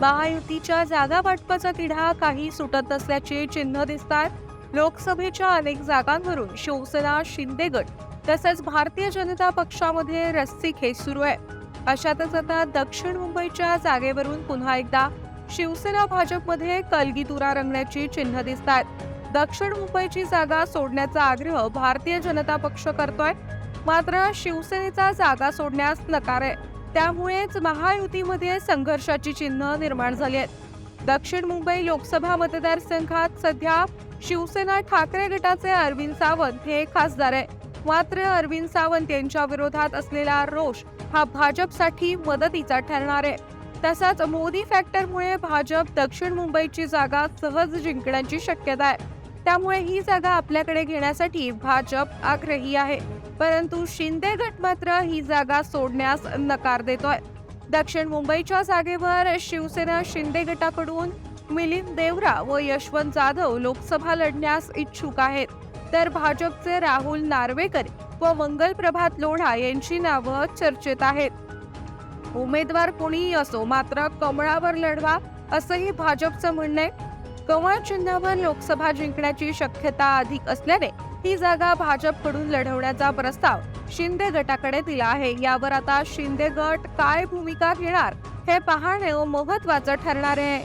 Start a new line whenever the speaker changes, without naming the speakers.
महायुतीच्या जागा वाटपाचा तिढा काही सुटत असल्याचे चिन्ह दिसतात लोकसभेच्या अनेक जागांवरून शिवसेना शिंदे गट तसंच भारतीय जनता पक्षामध्ये रस्सीखेच सुरू आहे. अशातच आता दक्षिण मुंबईच्या जागेवरून पुन्हा एकदा शिवसेना भाजपमध्ये कलगीतुरा रंगण्याची चिन्ह दिसतात दक्षिण मुंबईची जागा सोडण्याचा आग्रह भारतीय जनता पक्ष करतोय. मात्र शिवसेनेचा जागा सोडण्यास नकार आहे. त्यामुळेच महायुतीमध्ये संघर्षाची चिन्ह निर्माण झाली आहेत. दक्षिण मुंबई लोकसभा मतदारसंघात सध्या शिवसेना ठाकरे गटाचे अरविंद सावंत हे खासदार आहे मात्र अरविंद सावंत यांच्या विरोधात असलेला रोष हा भाजपसाठी मदतीचा ठरणार आहे. तसाच मोदी फॅक्टरमुळे भाजप दक्षिण मुंबईची जागा सहज जिंकण्याची शक्यता आहे. त्यामुळे ही जागा आपल्याकडे घेण्यासाठी भाजप आग्रही आहे. परंतु शिंदे गट मात्र ही जागा सोडण्यास नकार देतोय. दक्षिण मुंबईच्या जागेवर शिवसेना शिंदे गटाकडून मिलिंद देवरा व यशवंत जाधव लोकसभा लढण्यास इच्छुक आहेत. तर भाजपचे राहुल नार्वेकर व मंगल प्रभात लोढा यांची नावं चर्चेत आहेत. उमेदवार कोणीही असो मात्र कमळावर लढवा असंही भाजपचं म्हणणं आहे. कमळ चिन्हावर लोकसभा जिंकण्याची शक्यता अधिक असल्याने ही जागा भाजपकडून लढवण्याचा प्रस्ताव शिंदे गटाकडे दिला आहे. यावर आता शिंदे गट काय भूमिका घेणार हे पाहणे महत्वाचं ठरणार आहे.